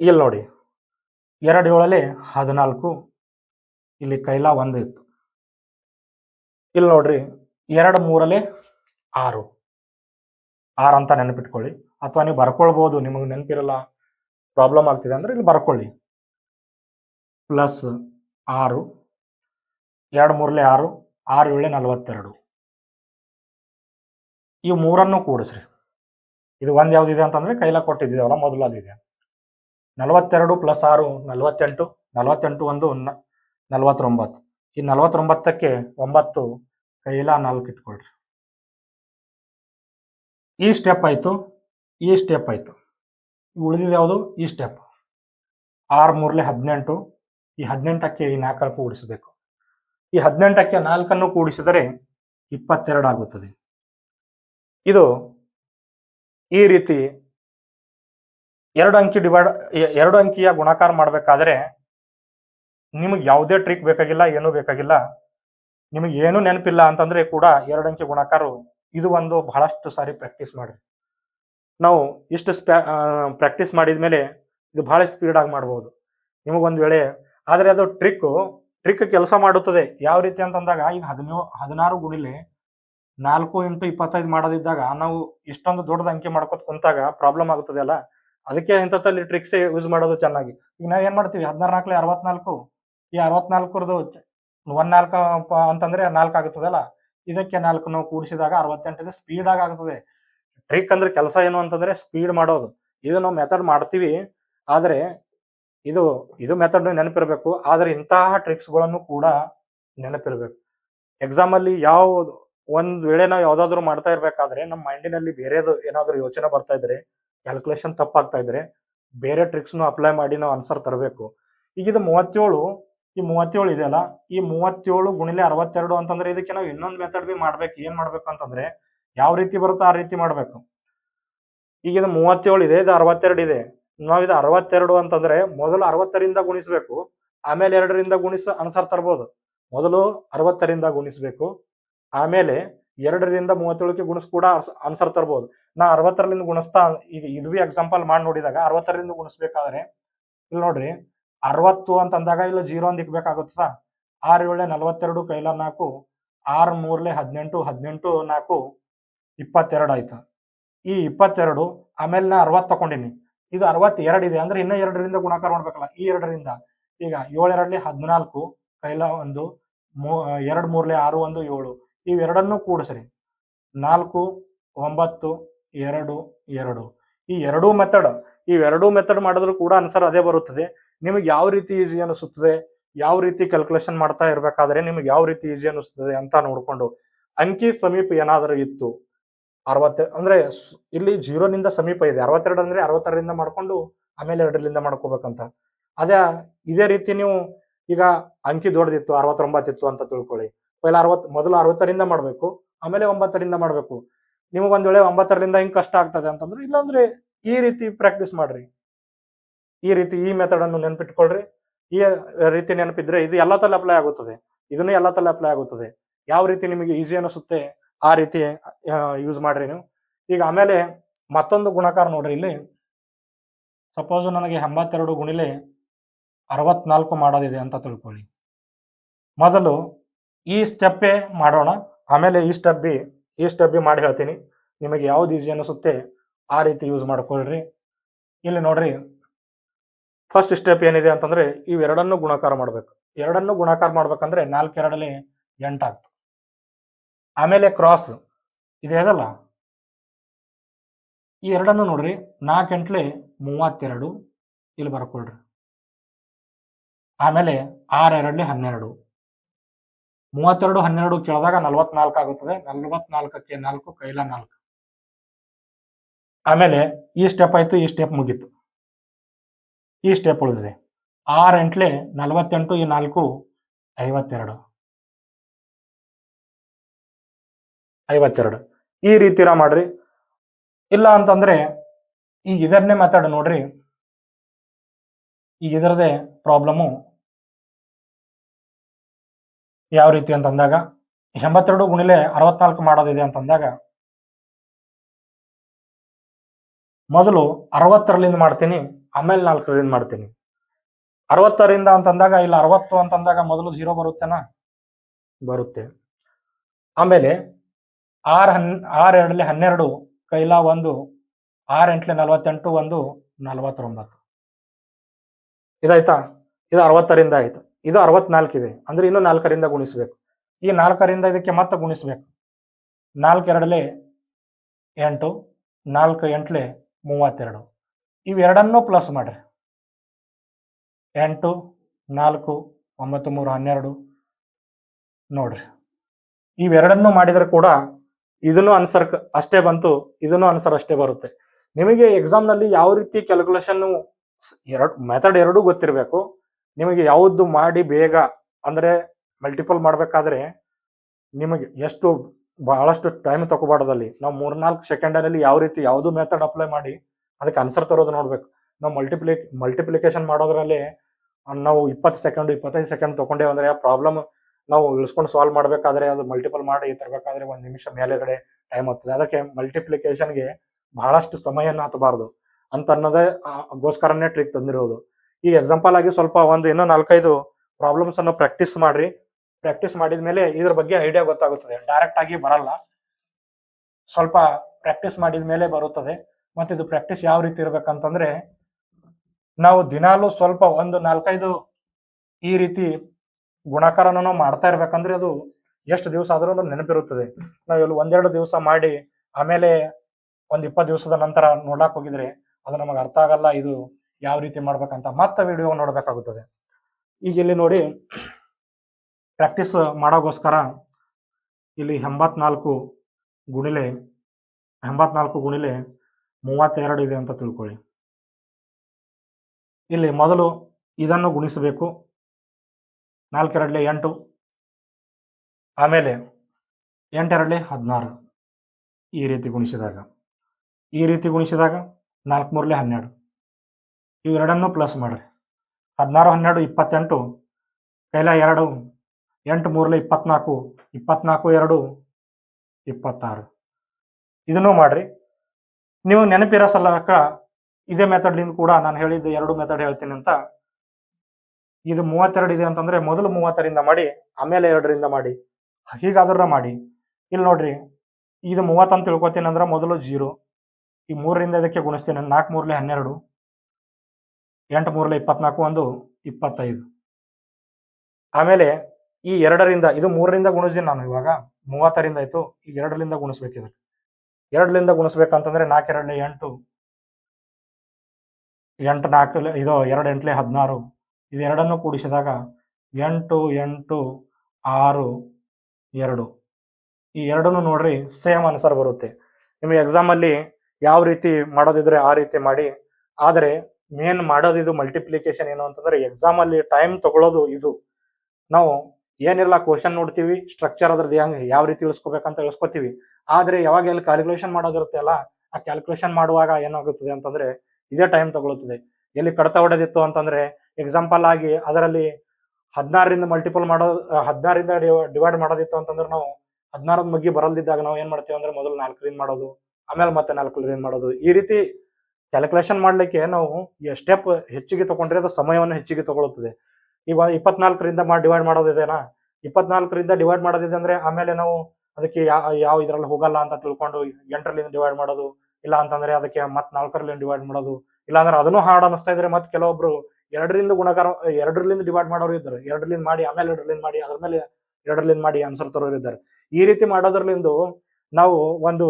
Speaker 1: ಇಲ್ಲಿ ನೋಡಿ. ಎರಡು ಏಳಲ್ಲಿ ಹದಿನಾಲ್ಕು, ಇಲ್ಲಿ ಕೈಲ ಒಂದು ಇತ್ತು. ಇಲ್ಲಿ ನೋಡ್ರಿ, ಎರಡು ಮೂರಲ್ಲಿ ಆರು. ಆರು ಅಂತ ನೆನಪಿಟ್ಕೊಳ್ಳಿ. ಅಥವಾ ನೀವು ಬರ್ಕೊಳ್ಬಹುದು ನಿಮಗೆ ನೆನಪಿರಲ್ಲ ಪ್ರಾಬ್ಲಮ್ ಆಗ್ತಿದೆ ಅಂದ್ರೆ ಇಲ್ಲಿ ಬರ್ಕೊಳ್ಳಿ. ಪ್ಲಸ್ ಆರು, ಎರಡು ಮೂರಲೆ ಆರು ಆರು ಏಳೆ ನಲವತ್ತೆರಡು. ಈ ಮೂರನ್ನು ಕೂಡಿಸ್ರಿ. ಇದು ಒಂದು ಯಾವುದಿದೆ ಅಂತಂದ್ರೆ ಕೈಲ ಕೊಟ್ಟಿದ್ದೀವಲ್ಲ ಮೊದಲು ಅದಿದೆ. ನಲವತ್ತೆರಡು ಪ್ಲಸ್ ಆರು, ನಲವತ್ತೆಂಟು ನಲವತ್ತೆಂಟು ಒಂದು, ನ- ನಲವತ್ತೊಂಬತ್ತು. ಈ ನಲವತ್ತೊಂಬತ್ತಕ್ಕೆ ಒಂಬತ್ತು, ಕೈಲ ನಾಲ್ಕು ಇಟ್ಕೊಳ್ರಿ. ಈ ಸ್ಟೆಪ್ ಆಯ್ತು, ಈ ಸ್ಟೆಪ್ ಆಯ್ತು. ಉಳಿದಿದ್ದು ಯಾವುದು? ಈ ಸ್ಟೆಪ್. ಆರು ಮೂರಲೆ ಹದಿನೆಂಟು ಈ ಹದಿನೆಂಟಕ್ಕೆ ಈ ನಾಲ್ಕನ್ನು ಕೂಡಿಸಬೇಕು. ಈ ಹದಿನೆಂಟಕ್ಕೆ ನಾಲ್ಕನ್ನು ಕೂಡಿಸಿದರೆ ಇಪ್ಪತ್ತೆರಡು ಆಗುತ್ತದೆ. ಇದು ಈ ರೀತಿ ಎರಡು ಅಂಕಿ ಡಿವೈಡ್, ಎರಡು ಅಂಕಿಯ ಗುಣಾಕಾರ ಮಾಡಬೇಕಾದ್ರೆ ನಿಮಗೆ ಯಾವುದೇ ಟ್ರಿಕ್ ಬೇಕಾಗಿಲ್ಲ, ಏನೂ ಬೇಕಾಗಿಲ್ಲ. ನಿಮಗೆ ಏನೂ ನೆನಪಿಲ್ಲ ಅಂತಂದ್ರೆ ಕೂಡ ಎರಡು ಅಂಕಿ ಗುಣಾಕಾರ ಇದು ಒಂದು ಬಹಳಷ್ಟು ಸಾರಿ ಪ್ರಾಕ್ಟೀಸ್ ಮಾಡಿರಿ. ನಾವು ಇಷ್ಟು ಸ್ಪ್ಯಾ ಪ್ರಾಕ್ಟೀಸ್ ಮಾಡಿದ್ಮೇಲೆ ಇದು ಬಹಳ ಸ್ಪೀಡಾಗಿ ಮಾಡ್ಬೋದು. ನಿಮಗೊಂದು ವೇಳೆ ಆದರೆ ಅದು ಟ್ರಿಕ್ ಟ್ರಿಕ್ ಕೆಲಸ ಮಾಡುತ್ತದೆ. ಯಾವ ರೀತಿ ಅಂತಂದಾಗ, ಈಗ ಹದಿನೇಳು ಹದಿನಾರು ಗುಣಿಲೆ ನಾಲ್ಕು ಇಂಟು ಇಪ್ಪತ್ತೈದು ಮಾಡೋದಿದ್ದಾಗ, ನಾವು ಇಷ್ಟೊಂದು ದೊಡ್ಡದ ಅಂಕಿ ಮಾಡ್ಕೊತ ಕುಂತಾಗ ಪ್ರಾಬ್ಲಮ್ ಆಗುತ್ತದೆ ಅಲ್ಲ? ಅದಕ್ಕೆ ಇಂಥದ್ದಲ್ಲಿ ಟ್ರಿಕ್ಸ್ ಯೂಸ್ ಮಾಡೋದು ಚೆನ್ನಾಗಿ. ಈಗ ನಾವ್ ಏನ್ ಮಾಡ್ತೀವಿ? ಹದಿನಾರು ನಾಲ್ಕು ಅರವತ್ನಾಲ್ಕು. ಈ ಅರವತ್ನಾಲ್ಕರದು ಒಂದ್ ನಾಲ್ಕು ಅಂತಂದ್ರೆ ನಾಲ್ಕು ಆಗುತ್ತದಲ್ಲ ಇದಕ್ಕೆ ನಾಲ್ಕು ನಾವು ಕೂಡಿಸಿದಾಗ ಅರವತ್ತೆಂಟಿದೆ ಸ್ಪೀಡ್ ಆಗಿ ಆಗ್ತದೆ ಟ್ರಿಕ್ ಅಂದ್ರೆ ಕೆಲಸ ಏನು ಅಂತಂದ್ರೆ ಸ್ಪೀಡ್ ಮಾಡೋದು. ಇದು ನಾವು ಮೆಥಡ್ ಮಾಡ್ತೀವಿ. ಆದ್ರೆ ಇದು ಇದು ಮೆಥಡ್ ನೆನಪಿರಬೇಕು, ಆದ್ರೆ ಇಂತಹ ಟ್ರಿಕ್ಸ್ಗಳನ್ನು ಕೂಡ ನೆನಪಿರಬೇಕು. ಎಕ್ಸಾಮ್ ಅಲ್ಲಿ ಯಾವ ಒಂದ್ ವೇಳೆ ನಾವು ಯಾವ್ದಾದ್ರು ಮಾಡ್ತಾ ಇರ್ಬೇಕಾದ್ರೆ ನಮ್ಮ ಮೈಂಡಿನಲ್ಲಿ ಬೇರೆದು ಏನಾದ್ರು ಯೋಚನೆ ಬರ್ತಾ ಇದ್ರೆ ಕ್ಯಾಲ್ಕುಲೇಷನ್ ತಪ್ಪಾಗ್ತಾ ಇದ್ರೆ, ಬೇರೆ ಟ್ರಿಕ್ಸ್ ಅಪ್ಲೈ ಮಾಡಿ ನಾವು ಆನ್ಸರ್ ತರಬೇಕು. ಈಗ ಇದು ಮೂವತ್ತೇಳು, ಈ ಮೂವತ್ತೇಳು ಇದೆಯಲ್ಲ, ಈ ಮೂವತ್ತೇಳು ಗುಣಿಲೆ ಅರವತ್ತೆರಡು ಅಂತಂದ್ರೆ ಇದಕ್ಕೆ ನಾವು ಇನ್ನೊಂದು ಮೆಥಡ್ ಬಿ ಮಾಡ್ಬೇಕು. ಏನ್ ಮಾಡ್ಬೇಕು ಅಂತಂದ್ರೆ, ಯಾವ ರೀತಿ ಬರುತ್ತೋ ಆ ರೀತಿ ಮಾಡ್ಬೇಕು. ಈಗ ಇದು ಮೂವತ್ತೇಳು ಇದೆ, ಇದು ಅರವತ್ತೆರಡು ಇದೆ. ನಾವ್ ಇದು ಅರವತ್ತೆರಡು ಅಂತಂದ್ರೆ ಮೊದಲು ಅರವತ್ತರಿಂದ ಗುಣಿಸ್ಬೇಕು, ಆಮೇಲೆ ಎರಡರಿಂದ ಗುಣಿಸ ಅನ್ಸರ್ ತರ್ಬೋದು. ಮೊದಲು ಅರವತ್ತರಿಂದ ಗುಣಿಸ್ಬೇಕು, ಆಮೇಲೆ ಎರಡರಿಂದ ಮೂವತ್ತೇಳಕ್ಕೆ ಗುಣಿಸ್ ಕೂಡ ಅನ್ಸರ್ ತರ್ಬೋದು. ನಾ ಅರವತ್ತರಲ್ಲಿಂದ ಗುಣಿಸ್ತಾ, ಈಗ ಇದು ಬಿ ಎಕ್ಸಾಂಪಲ್ ಮಾಡಿ ನೋಡಿದಾಗ ಅರವತ್ತರಿಂದ ಗುಣಿಸ್ಬೇಕಾದ್ರೆ ಇಲ್ಲಿ ನೋಡ್ರಿ, ಅರವತ್ತು ಅಂತ ಅಂದಾಗ ಇಲ್ಲ ಜೀರೋ ಅಂತ ಇಕ್ಬೇಕಾಗುತ್ತದ? ಆರು ಏಳೆ ನಲವತ್ತೆರಡು ಕೈಲ ನಾಲ್ಕು, ಆರು ಮೂರ್ಲೆ ಹದಿನೆಂಟು ಹದಿನೆಂಟು ನಾಲ್ಕು, ಇಪ್ಪತ್ತೆರಡು ಆಯ್ತು. ಈ ಇಪ್ಪತ್ತೆರಡು, ಆಮೇಲೆ ನಾ ಅರವತ್ತು ತಗೊಂಡಿನಿ. ಇದು ಅರವತ್ತೆರಡು ಇದೆ ಅಂದ್ರೆ ಇನ್ನೂ ಎರಡರಿಂದ ಗುಣಾಕಾರ ಮಾಡ್ಬೇಕಲ್ಲ, ಈ ಎರಡರಿಂದ. ಈಗ ಏಳೆರಡ್ಲಿ ಹದಿನಾಲ್ಕು, ಕೈಲ ಒಂದು, ಮೂ, ಎರಡು ಮೂರ್ಲೆ ಆರು ಒಂದು ಏಳು. ಇವೆರಡನ್ನೂ ಕೂಡಿಸ್ರಿ. ನಾಲ್ಕು, ಒಂಬತ್ತು, ಎರಡು ಎರಡು. ಈ ಎರಡೂ ಮೆಥಡ್ ಇವೆರಡೂ ಮೆಥಡ್ ಮಾಡಿದ್ರು ಕೂಡ ಆನ್ಸರ್ ಅದೇ ಬರುತ್ತದೆ. ನಿಮಗೆ ಯಾವ ರೀತಿ ಈಸಿ ಅನಿಸುತ್ತದೆ, ಯಾವ ರೀತಿ ಕ್ಯಾಲ್ಕುಲೇಷನ್ ಮಾಡ್ತಾ ಇರಬೇಕಾದ್ರೆ ನಿಮಗೆ ಯಾವ ರೀತಿ ಈಸಿ ಅನಿಸುತ್ತದೆ ಅಂತ ನೋಡ್ಕೊಂಡು, ಅಂಕಿ ಸಮೀಪ ಏನಾದರೂ ಇತ್ತು ಅರವತ್ತೆ, ಅಂದ್ರೆ ಇಲ್ಲಿ ಜೀರೋನಿಂದ ಸಮೀಪ ಇದೆ. ಅರವತ್ತೆರಡು ಅಂದ್ರೆ ಅರವತ್ತೆರಡರಿಂದ ಮಾಡ್ಕೊಂಡು ಆಮೇಲೆ ಎರಡರಿಂದ ಮಾಡ್ಕೋಬೇಕಂತ. ಅದೇ ಇದೇ ರೀತಿ ನೀವು ಈಗ ಅಂಕಿ ದೊಡ್ಡದಿತ್ತು, ಅರವತ್ತೊಂಬತ್ತಿತ್ತು ಅಂತ ತಿಳ್ಕೊಳ್ಳಿ. ಪೈಲ ಅರವತ್, ಮೊದಲು ಅರವತ್ತರಿಂದ ಮಾಡಬೇಕು, ಆಮೇಲೆ ಒಂಬತ್ತರಿಂದ ಮಾಡಬೇಕು. ನಿಮಗೆ ಒಂದ್ ವೇಳೆ ಒಂಬತ್ತರಿಂದ ಹಿಂಗ್ ಕಷ್ಟ ಆಗ್ತದೆ ಅಂತಂದ್ರೆ ಇಲ್ಲಾಂದ್ರೆ ಈ ರೀತಿ ಪ್ರಾಕ್ಟೀಸ್ ಮಾಡ್ರಿ. ಈ ರೀತಿ ಈ ಮೆಥಡ್ ಅನ್ನು ನೆನ್ಪಿಟ್ಕೊಳ್ರಿ. ಈ ರೀತಿ ನೆನಪಿದ್ರೆ ಇದು ಎಲ್ಲ ತಲೆ ಅಪ್ಲೈ ಆಗುತ್ತದೆ. ಇದನ್ನು ಎಲ್ಲ ತಲೆ ಅಪ್ಲೈ ಆಗುತ್ತದೆ. ಯಾವ ರೀತಿ ನಿಮಗೆ ಈಸಿ ಅನಿಸುತ್ತೆ ಆ ರೀತಿ ಯೂಸ್ ಮಾಡ್ರಿ ನೀವು. ಈಗ ಆಮೇಲೆ ಮತ್ತೊಂದು ಗುಣಕಾರ ನೋಡ್ರಿ ಇಲ್ಲಿ. ಸಪೋಸ್ ನನಗೆ ಎಂಬತ್ತೆರಡು ಗುಣಿಲೆ ಅರವತ್ನಾಲ್ಕು ಮಾಡೋದಿದೆ ಅಂತ ತಿಳ್ಕೊಳ್ಳಿ. ಮೊದಲು ಈ ಸ್ಟೆಪ್ಪೇ ಮಾಡೋಣ. ಆಮೇಲೆ ಈ ಸ್ಟೆಪ್ ಬಿ, ಈ ಸ್ಟೆಪ್ ಬಿ ಮಾಡಿ ಹೇಳ್ತೀನಿ. ನಿಮಗೆ ಯಾವ್ದು ಈಸಿ ಅನಿಸುತ್ತೆ ಆ ರೀತಿ ಯೂಸ್ ಮಾಡ್ಕೊಳ್ರಿ. ಇಲ್ಲಿ ನೋಡ್ರಿ. ಫಸ್ಟ್ ಸ್ಟೆಪ್ ಏನಿದೆ ಅಂತಂದ್ರೆ ಇವೆರಡನ್ನು ಗುಣಕಾರ ಮಾಡ್ಬೇಕು. ಎರಡನ್ನು ಗುಣಕಾರ ಮಾಡ್ಬೇಕಂದ್ರೆ ನಾಲ್ಕೆರಡಲ್ಲಿ ಎಂಟಾಗ್ತದೆ ಆಮೇಲೆ ಕ್ರಾಸ್ ಇದೆ ಅದಲ್ಲ ಈ ಎರಡನ್ನು ನೋಡ್ರಿ. ನಾಲ್ಕು ಎಂಟ್ಲೆ ಮೂವತ್ತೆರಡು. ಇಲ್ಲಿ ಬರ್ಕೊಳ್ರಿ. ಆಮೇಲೆ ಆರು ಹನ್ನೆರಡು. ಮೂವತ್ತೆರಡು, ಹನ್ನೆರಡು ಕೇಳಿದಾಗ ನಲ್ವತ್ನಾಲ್ಕು ಆಗುತ್ತದೆ. ನಲವತ್ನಾಲ್ಕಕ್ಕೆ ನಾಲ್ಕು, ಕೈಲ ನಾಲ್ಕು. ಆಮೇಲೆ ಈ ಸ್ಟೆಪ್ ಆಯ್ತು, ಈ ಸ್ಟೆಪ್ ಮುಗೀತು. ಈ ಸ್ಟೆಪ್ ಉಳಿದಿದೆ. ಆರು ಎಂಟ್ಲೆ ನಲವತ್ತೆಂಟು, ಈ ನಾಲ್ಕು ಐವತ್ತೆರಡು. ಐವತ್ತೆರಡು. ಈ ರೀತಿರ ಮಾಡ್ರಿ. ಇಲ್ಲ ಅಂತಂದ್ರೆ ಈ ಇದರನ್ನೇ ಮಾತಾಡ ನೋಡ್ರಿ. ಈಗ ಇದರದೇ ಪ್ರಾಬ್ಲಮ್ಮು ಯಾವ ರೀತಿ ಅಂತಂದಾಗ ಎಂಬತ್ತೆರಡು ಗುಣಿಲೆ ಅರವತ್ನಾಲ್ಕು ಮಾಡೋದಿದೆ ಅಂತಂದಾಗ ಮೊದಲು ಅರವತ್ತರಲ್ಲಿಂದ ಮಾಡ್ತೀನಿ, ಆಮೇಲೆ ನಾಲ್ಕರಲ್ಲಿಂದ ಮಾಡ್ತೀನಿ. ಅರವತ್ತರಿಂದ ಅಂತಂದಾಗ ಇಲ್ಲ, ಅರವತ್ತು ಅಂತಂದಾಗ ಮೊದಲು ಜೀರೋ ಬರುತ್ತೆನಾ? ಬರುತ್ತೆ. ಆಮೇಲೆ ಆರ್ ಹನ್, ಆರ್ ಎರಡಲ್ಲಿ ಹನ್ನೆರಡು, ಕೈಲ ಒಂದು, ಆರ್ ಎಂಟ್ಲೆ ನಲವತ್ತೆಂಟು, ಒಂದು ನಲವತ್ತೊಂಬತ್ತು. ಇದಾಯ್ತಾ? ಇದು ಅರವತ್ತರಿಂದ ಆಯ್ತು. ಇದು ಅರವತ್ನಾಲ್ಕಿದೆ. ಅಂದ್ರೆ ಇನ್ನು ನಾಲ್ಕರಿಂದ ಗುಣಿಸ್ಬೇಕು. ಈ ನಾಲ್ಕರಿಂದ ಇದಕ್ಕೆ ಮತ್ತೆ ಗುಣಿಸ್ಬೇಕು. ನಾಲ್ಕು ಎರಡಲೆ ಎಂಟು, ನಾಲ್ಕು ಎಂಟ್ಲೆ ಮೂವತ್ತೆರಡು. ಇವೆರಡನ್ನೂ ಪ್ಲಸ್ ಮಾಡ್ರಿ. ಎಂಟು, ನಾಲ್ಕು, ಒಂಬತ್ತು, ಮೂರು, ಹನ್ನೆರಡು. ನೋಡ್ರಿ. ಇವೆರಡನ್ನೂ ಮಾಡಿದರೆ ಕೂಡ ಇದನ್ನು ಆನ್ಸರ್ ಅಷ್ಟೇ ಬಂತು, ಇದನ್ನು ಆನ್ಸರ್ ಅಷ್ಟೇ ಬರುತ್ತೆ. ನಿಮಗೆ ಎಕ್ಸಾಮ್ನಲ್ಲಿ ಯಾವ ರೀತಿ ಕ್ಯಾಲ್ಕುಲೇಷನ್ ಎರಡು ಮೆಥಡ್ ಎರಡೂ ಗೊತ್ತಿರಬೇಕು. ನಿಮಗೆ ಯಾವುದು ಮಾಡಿ ಬೇಗ ಅಂದ್ರೆ ಮಲ್ಟಿಪಲ್ ಮಾಡಬೇಕಾದ್ರೆ ನಿಮಗೆ ಎಷ್ಟು ಬಹಳಷ್ಟು ಟೈಮ್ ತಗೋಬಾರ್ದಲ್ಲಿ. ನಾವು ಮೂರ್ನಾಲ್ಕು ಸೆಕೆಂಡಲ್ಲಿ ಯಾವ ರೀತಿ ಯಾವುದು ಮೆಥಡ್ ಅಪ್ಲೈ ಮಾಡಿ ಅದಕ್ಕೆ ಆನ್ಸರ್ ತರೋದು ನೋಡ್ಬೇಕು. ನಾವು ಮಲ್ಟಿಪ್ಲಿ ಮಲ್ಟಿಪ್ಲಿಕೇಶನ್ ಮಾಡೋದ್ರಲ್ಲಿ ನಾವು ಇಪ್ಪತ್ತು ಸೆಕೆಂಡ್ ಇಪ್ಪತ್ತೈದು ಸೆಕೆಂಡ್ ತಗೊಂಡೇವೆ ಅಂದ್ರೆ ಪ್ರಾಬ್ಲಮ್ ನಾವು ಇಳಿಸ್ಕೊಂಡು ಸಾಲ್ವ್ ಮಾಡಬೇಕಾದ್ರೆ ಅದು ಮಲ್ಟಿಪಲ್ ಮಾಡಿ ತರಬೇಕಾದ್ರೆ ಒಂದ್ ನಿಮಿಷ ಮೇಲೆಗಡೆ ಟೈಮ್ ಆಗ್ತದೆ ಅದಕ್ಕೆ ಮಲ್ಟಿಪ್ಲಿಕೇಶನ್ಗೆ ಬಹಳಷ್ಟು ಸಮಯನ ಹತ್ತಬಾರ್ದು ಅಂತ ಅನ್ನೋದೇ ಗೋಸ್ಕರನೇ ಟ್ರಿಕ್ ತಂದಿರೋದು. ಈಗ ಎಕ್ಸಾಂಪಲ್ ಆಗಿ ಸ್ವಲ್ಪ ಒಂದು ಇನ್ನೂ ನಾಲ್ಕೈದು ಪ್ರಾಬ್ಲಮ್ಸ್ ಅನ್ನು ಪ್ರಾಕ್ಟೀಸ್ ಮಾಡ್ರಿ. ಪ್ರಾಕ್ಟೀಸ್ ಮಾಡಿದ ಮೇಲೆ ಇದ್ರ ಬಗ್ಗೆ ಐಡಿಯಾ ಗೊತ್ತಾಗುತ್ತದೆ. ಡೈರೆಕ್ಟ್ ಆಗಿ ಬರಲ್ಲ. ಸ್ವಲ್ಪ ಪ್ರಾಕ್ಟೀಸ್ ಮಾಡಿದ ಮೇಲೆ ಬರುತ್ತದೆ. ಮತ್ತೆ ಇದು ಪ್ರಾಕ್ಟೀಸ್ ಯಾವ ರೀತಿ ಇರ್ಬೇಕಂತಂದ್ರೆ, ನಾವು ದಿನಾಲು ಸ್ವಲ್ಪ ಒಂದು ನಾಲ್ಕೈದು ಈ ರೀತಿ ಗುಣಾಕಾರನ ನಾವು ಮಾಡ್ತಾ ಇರ್ಬೇಕಂದ್ರೆ ಅದು ಎಷ್ಟು ದಿವಸ ಆದ್ರೂ ನೆನಪಿರುತ್ತದೆ. ನಾವು ಇಲ್ಲಿ ಒಂದೆರಡು ದಿವಸ ಮಾಡಿ, ಆಮೇಲೆ ಒಂದ್ ಇಪ್ಪತ್ತು ದಿವಸದ ನಂತರ ನೋಡಕ್ ಹೋಗಿದ್ರೆ ಅದು ನಮಗೆ ಅರ್ಥ ಆಗಲ್ಲ, ಇದು ಯಾವ ರೀತಿ ಮಾಡ್ಬೇಕಂತ ಮತ್ತೆ ವಿಡಿಯೋ ನೋಡ್ಬೇಕಾಗುತ್ತದೆ. ಈಗ ಇಲ್ಲಿ ನೋಡಿ ಪ್ರಾಕ್ಟೀಸ್ ಮಾಡೋಗೋಸ್ಕರ ಇಲ್ಲಿ ಎಂಬತ್ನಾಲ್ಕು ಗುಣಿಲೆ ಎಂಬತ್ನಾಲ್ಕು ಗುಣಿಲೆ ಮೂವತ್ತೆರಡು ಇದೆ ಅಂತ ತಿಳ್ಕೊಳ್ಳಿ. ಇಲ್ಲಿ ಮೊದಲು ಇದನ್ನು ಗುಣಿಸಬೇಕು. ನಾಲ್ಕೆರಡಲೆ ಎಂಟು, ಆಮೇಲೆ ಎಂಟೆರಡಲೆ ಹದಿನಾರು ಈ ರೀತಿ ಗುಣಿಸಿದಾಗ. ಈ ರೀತಿ ಗುಣಿಸಿದಾಗ ನಾಲ್ಕು ಮೂರಲೆ ಹನ್ನೆರಡು ಇವೆರಡನ್ನೂ ಪ್ಲಸ್ ಮಾಡಿರಿ. ಹದಿನಾರು, ಹನ್ನೆರಡು, ಇಪ್ಪತ್ತೆಂಟು, ಕೈಲ ಎರಡು ಎಂಟು ಮೂರಲೆ ಇಪ್ಪತ್ನಾಲ್ಕು ಇಪ್ಪತ್ನಾಲ್ಕು, ಎರಡು, ಇಪ್ಪತ್ತಾರು. ಇದನ್ನೂ ಮಾಡಿರಿ. ನೀವು ನೆನಪಿರೋ ಸಲಕ ಇದೇ ಮೆಥಡ್ಲಿಂದ ಕೂಡ ನಾನು ಹೇಳಿದ್ದ ಎರಡು ಮೆಥಡ್ ಹೇಳ್ತೀನಿ ಅಂತ ಇದು ಮೂವತ್ತೆರಡು ಇದೆ ಅಂತಂದ್ರೆ ಮೊದಲು ಮೂವತ್ತರಿಂದ ಮಾಡಿ, ಆಮೇಲೆ ಎರಡರಿಂದ ಮಾಡಿ. ಹೀಗಾದ್ರ ಮಾಡಿ. ಇಲ್ಲಿ ನೋಡ್ರಿ, ಇದು ಮೂವತ್ತು ಅಂತ ತಿಳ್ಕೊತೀನಿ ಅಂದ್ರೆ ಮೊದಲು ಜೀರೋ. ಈ ಮೂರರಿಂದ ಇದಕ್ಕೆ ಗುಣಿಸ್ತೀನಿ, ನಾಲ್ಕು ಮೂರಲೆ ಹನ್ನೆರಡು. ಎಂಟು ಮೂರಲೆ ಇಪ್ಪತ್ನಾಲ್ಕು ಒಂದು ಇಪ್ಪತ್ತೈದು. ಆಮೇಲೆ ಈ ಎರಡರಿಂದ, ಇದು ಮೂರರಿಂದ ಗುಣಿಸ್ತೀನಿ ನಾನು ಇವಾಗ. ಮೂವತ್ತರಿಂದ ಆಯ್ತು, ಈಗ ಎರಡರಿಂದ ಗುಣಿಸ್ಬೇಕು ಇದಕ್ಕೆ. ಎರಡರಿಂದ ಗುಣಿಸ್ಬೇಕಂತಂದ್ರೆ ನಾಲ್ಕು ಎರಡಲೆ ಎಂಟು. ಎಂಟು ನಾಲ್ಕು ಇದು ಎರಡು ಎಂಟ್ಲೆ ಹದಿನಾರು. ಇದೆರಡನ್ನು ಕೂಡಿಸಿದಾಗ ಎಂಟು ಎಂಟು, ಆರು, ಎರಡು. ಈ ಎರಡನ್ನು ನೋಡ್ರಿ ಸೇಮ್ ಆನ್ಸರ್ ಬರುತ್ತೆ. ನಿಮಗೆ ಎಕ್ಸಾಮ್ ಅಲ್ಲಿ ಯಾವ ರೀತಿ ಮಾಡೋದಿದ್ರೆ ಆ ರೀತಿ ಮಾಡಿ. ಆದರೆ ಮೇನ್ ಮಾಡೋದಿದು ಮಲ್ಟಿಪ್ಲಿಕೇಶನ್ ಏನು ಅಂತಂದ್ರೆ ಎಕ್ಸಾಮ್ ಅಲ್ಲಿ ಟೈಮ್ ತಗೊಳ್ಳೋದು ಇದು. ನಾವು ಏನಿಲ್ಲ ಕ್ವಶನ್ ನೋಡ್ತೀವಿ ಸ್ಟ್ರಕ್ಚರ್ ಅದ್ರದ್ದು ಹೆಂಗ್, ಯಾವ ರೀತಿ ಇಳಿಸ್ಕೋಬೇಕಂತ ಇಳಿಸ್ಕೋತೀವಿ. ಆದ್ರೆ ಯಾವಾಗ ಎಲ್ಲಿ ಕ್ಯಾಲ್ಕುಲೇಷನ್ ಮಾಡೋದಿರುತ್ತೆ ಅಲ್ಲ, ಆ ಕ್ಯಾಲ್ಕುಲೇಷನ್ ಮಾಡುವಾಗ ಏನಾಗುತ್ತದೆ ಅಂತಂದ್ರೆ ಇದೇ ಟೈಮ್ ತಗೊಳ್ಳುತ್ತದೆ. ಎಲ್ಲಿ ಕಡತ ಹೊಡೆದಿತ್ತು ಅಂತಂದ್ರೆ ಎಕ್ಸಾಂಪಲ್ ಆಗಿ ಅದರಲ್ಲಿ ಹದಿನಾರರಿಂದ ಮಲ್ಟಿಪಲ್ ಮಾಡೋ ಹದಿನಾರಿಂದ ಡಿವೈಡ್ ಮಾಡೋದಿತ್ತು ಅಂತಂದ್ರೆ ನಾವು ಹದಿನಾರದ ಮಗ್ಗಿ ಬರಲ್ದಿದ್ದಾಗ ನಾವು ಏನ್ ಮಾಡ್ತೀವಿ ಅಂದ್ರೆ ಮೊದಲು ನಾಲ್ಕರಿಂದ ಮಾಡೋದು, ಆಮೇಲೆ ಮತ್ತೆ ನಾಲ್ಕರಿಂದ ಮಾಡೋದು. ಈ ರೀತಿ ಕ್ಯಾಲ್ಕುಲೇಷನ್ ಮಾಡಲಿಕ್ಕೆ ನಾವು ಸ್ಟೆಪ್ ಹೆಚ್ಚಿಗೆ ತಗೊಂಡ್ರೆ ಅದು ಸಮಯವನ್ನು ಹೆಚ್ಚಿಗೆ ತಗೊಳ್ಳುತ್ತದೆ ಈಗ ಇಪ್ಪತ್ನಾಲ್ಕರಿಂದ ಡಿವೈಡ್ ಮಾಡೋದಿದೆನಾ? ಇಪ್ಪತ್ನಾಲ್ಕರಿಂದ ಡಿವೈಡ್ ಮಾಡೋದಿದೆ ಅಂದ್ರೆ ಆಮೇಲೆ ನಾವು ಅದಕ್ಕೆ ಯಾವ ಯಾವ ಇದ್ರಲ್ಲಿ ಹೋಗಲ್ಲ ಅಂತ ತಿಳ್ಕೊಂಡು ಎಂಟರಲ್ಲಿಂದ ಡಿವೈಡ್ ಮಾಡೋದು, ಇಲ್ಲ ಅಂತಂದ್ರೆ ಅದಕ್ಕೆ ಮತ್ ನಾಲ್ಕರಲ್ಲಿ ಡಿವೈಡ್ ಮಾಡೋದು ಇಲ್ಲ ಅಂದ್ರೆ ಅದನ್ನು ಹಾರ್ಡ್ ಅನಿಸ್ತಾ ಇದ್ರೆ ಮತ್ತೆ ಕೆಲವೊಬ್ರು ಎರಡರಿಂದ ಗುಣಕಾರ ಎರಡರಿಂದ ಡಿವೈಡ್ ಮಾಡೋರು ಇದ್ದಾರೆ. ಎರಡರಿಂದ ಮಾಡಿ, ಆಮೇಲೆ ಎರಡರಿಂದ ಮಾಡಿ, ಅದ್ರ ಮೇಲೆ ಎರಡರಿಂದ ಮಾಡಿ ಆನ್ಸರ್ ತರೋರು ಇದ್ದಾರೆ. ಈ ರೀತಿ ಮಾಡೋದ್ರಲ್ಲಿಂದು ನಾವು ಒಂದು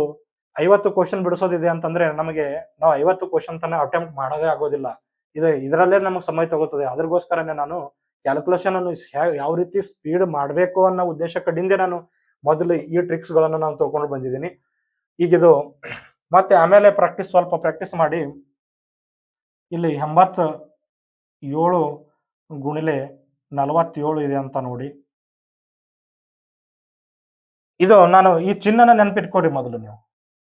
Speaker 1: ಐವತ್ತು ಕ್ವಶನ್ ಬಿಡಿಸೋದಿದೆ ಅಂತಂದ್ರೆ ನಮಗೆ ನಾವು ಐವತ್ತು ಕ್ವಶನ್ ತನ ಅಟೆಂಪ್ಟ್ ಮಾಡೋದೇ ಆಗೋದಿಲ್ಲ. ಇದು ಇದರಲ್ಲೇ ನಮಗೆ ಸಮಯ ತಗೋತದೆ. ಅದ್ರಗೋಸ್ಕರನೇ ನಾನು ಕ್ಯಾಲ್ಕುಲೇಷನ್ ಅನ್ನು ಯಾವ ರೀತಿ ಸ್ಪೀಡ್ ಮಾಡಬೇಕು ಅನ್ನೋ ಉದ್ದೇಶ ಕಡಿಂದೆ ನಾನು ಮೊದಲು ಈ ಟ್ರಿಕ್ಸ್ಗಳನ್ನು ನಾನು ತಗೊಂಡು ಬಂದಿದ್ದೀನಿ. ಈಗ ಇದು ಮತ್ತೆ ಆಮೇಲೆ ಪ್ರಾಕ್ಟೀಸ್ ಸ್ವಲ್ಪ ಪ್ರಾಕ್ಟೀಸ್ ಮಾಡಿ. ಇಲ್ಲಿ ಎಂಬತ್ತ ಏಳು ಗುಣಿಲೆ ನಲವತ್ತೇಳು ಇದೆ ಅಂತ ನೋಡಿ. ಇದು ನಾನು ಈ ಚಿನ್ನನ ನೆನಪಿಟ್ಕೊಡಿ ಮೊದಲು ನೀವು.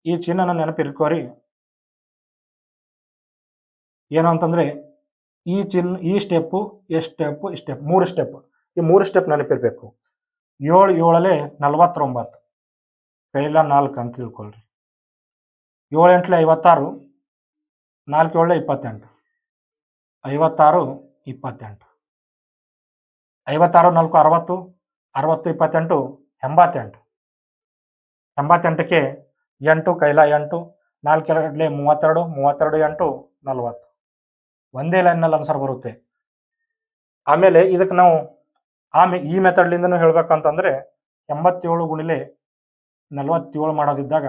Speaker 1: ಈ ಚಿನ್ನನ ನೆನಪಿಟ್ಕೋರಿ ಏನು ಅಂತಂದ್ರೆ ಈ ಚಿನ್, ಈ ಸ್ಟೆಪ್ಪು ಈ ಸ್ಟೆಪ್ ಈ ಸ್ಟೆಪ್ ಮೂರು ಸ್ಟೆಪ್ ಈ ಮೂರು ಸ್ಟೆಪ್ ನೆನಪಿರ್ಬೇಕು. ಏಳು, ಏಳಲೆ ನಲವತ್ತೊಂಬತ್ತು. ಕೈಲ ನಾಲ್ಕು ಅಂತ ತಿಳ್ಕೊಳ್ರಿ. ಏಳು ಐವತ್ತಾರು, ನಾಲ್ಕು ಏಳಲೆ ಇಪ್ಪತ್ತೆಂಟು. ಐವತ್ತಾರು ಇಪ್ಪತ್ತೆಂಟು. ಐವತ್ತಾರು ನಾಲ್ಕು ಅರವತ್ತು ಅರವತ್ತು ಇಪ್ಪತ್ತೆಂಟು, ಎಂಬತ್ತೆಂಟು. ಎಂಬತ್ತೆಂಟಕ್ಕೆ ಎಂಟು, ಕೈಲ ಎಂಟು ನಾಲ್ಕೆರಡಲೆ ಮೂವತ್ತೆರಡು ಮೂವತ್ತೆರಡು ಎಂಟು, ನಲವತ್ತು. ಒಂದೇ ಲೈನ್ನಲ್ಲಿ ಆನ್ಸರ್ ಬರುತ್ತೆ. ಆಮೇಲೆ ಇದಕ್ಕೆ ನಾವು ಆಮೇ ಈ ಮೆಥಡ್ಲಿಂದನೂ ಹೇಳ್ಬೇಕಂತಂದ್ರೆ ಎಂಬತ್ತೇಳು ಗುಣಿಲೆ ನಲವತ್ತೇಳು ಮಾಡೋದಿದ್ದಾಗ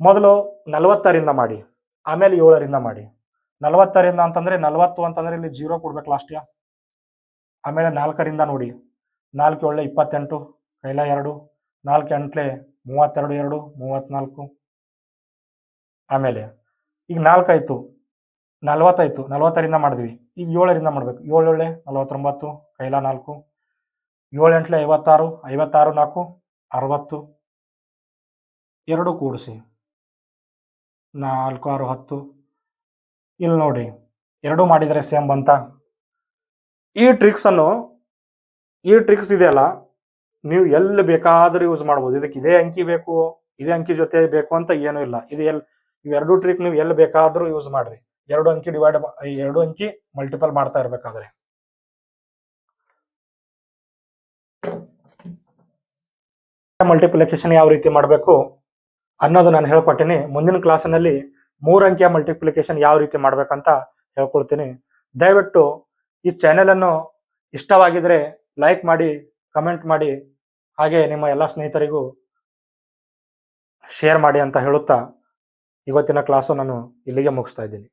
Speaker 1: ಮೊದಲು ನಲವತ್ತರಿಂದ ಮಾಡಿ, ಆಮೇಲೆ ಏಳರಿಂದ ಮಾಡಿ. ನಲವತ್ತರಿಂದ ಅಂತಂದ್ರೆ ನಲವತ್ತು ಅಂತಂದ್ರೆ ಇಲ್ಲಿ ಜೀರೋ ಕೊಡ್ಬೇಕು ಲಾಸ್ಟ್ಗೆ ಆಮೇಲೆ ನಾಲ್ಕರಿಂದ ನೋಡಿ. ನಾಲ್ಕು ಏಳೆ ಇಪ್ಪತ್ತೆಂಟು, ಕೈಲ ಎರಡು, ನಾಲ್ಕು ಎಂಟ್ಲೆ ಮೂವತ್ತೆರಡು, ಎರಡು, ಮೂವತ್ನಾಲ್ಕು. ಆಮೇಲೆ ಈಗ ನಾಲ್ಕಾಯ್ತು ನಲ್ವತ್ತಾಯ್ತು ನಲ್ವತ್ತರಿಂದ ಮಾಡಿದ್ವಿ. ಈಗ ಏಳರಿಂದ ಮಾಡ್ಬೇಕು. ಏಳು ಏಳೆ ನಲವತ್ತೊಂಬತ್ತು, ಕೈಲ ನಾಲ್ಕು. ಏಳು ಎಂಟ್ಲೆ ಐವತ್ತಾರು ಐವತ್ತಾರು ನಾಲ್ಕು, ಅರವತ್ತು. ಎರಡು ಕೂಡಿಸಿ. ನಾಲ್ಕು, ಆರು, ಹತ್ತು. ಇಲ್ಲಿ ನೋಡಿ, ಎರಡು ಮಾಡಿದರೆ ಸೇಮ್ ಬಂತ? ಈ ಟ್ರಿಕ್ಸನ್ನು ಈ ಟ್ರಿಕ್ಸ್ ಇದೆಯಲ್ಲ, ನೀವು ಎಲ್ಲಿ ಬೇಕಾದರೂ ಯೂಸ್ ಮಾಡ್ಬೋದು. ಇದಕ್ಕೆ ಇದೇ ಅಂಕಿ ಬೇಕು, ಇದೇ ಅಂಕಿ ಜೊತೆ ಬೇಕು ಅಂತ ಏನೂ ಇಲ್ಲ. ಇದು ಎಲ್ಲಿ ಇವೆರಡು ಟ್ರಿಕ್ ನೀವು ಎಲ್ಲಿ ಬೇಕಾದರೂ ಯೂಸ್ ಮಾಡ್ರಿ. ಎರಡು ಅಂಕಿ ಡಿವೈಡ್ ಎರಡು ಅಂಕಿ ಮಲ್ಟಿಪಲ್ ಮಾಡ್ತಾ ಇರಬೇಕಾದ್ರೆ. ಮಲ್ಟಿಪ್ಲಿಕೇಶನ್ ಯಾವ ರೀತಿ ಮಾಡಬೇಕು ಅನ್ನೋದು ನಾನು ಹೇಳ್ಕೊಟ್ಟಿನಿ. ಮುಂದಿನ ಕ್ಲಾಸಿನಲ್ಲಿ ಮೂರು ಅಂಕಿಯ ಮಲ್ಟಿಪ್ಲಿಕೇಶನ್ ಯಾವ ರೀತಿ ಮಾಡ್ಬೇಕಂತ ಹೇಳ್ಕೊಳ್ತೀನಿ ದಯವಿಟ್ಟು ಈ ಚಾನೆಲ್ ಅನ್ನು ಇಷ್ಟವಾಗಿದ್ರೆ ಲೈಕ್ ಮಾಡಿ ಕಮೆಂಟ್ ಮಾಡಿ, ಹಾಗೆ ನಿಮ್ಮ ಎಲ್ಲ ಸ್ನೇಹಿತರಿಗೂ ಶೇರ್ ಮಾಡಿ ಅಂತ ಹೇಳುತ್ತಾ ಇವತ್ತಿನ ಕ್ಲಾಸು ನಾನು ಇಲ್ಲಿಗೆ ಮುಗಿಸ್ತಾ ಇದ್ದೀನಿ.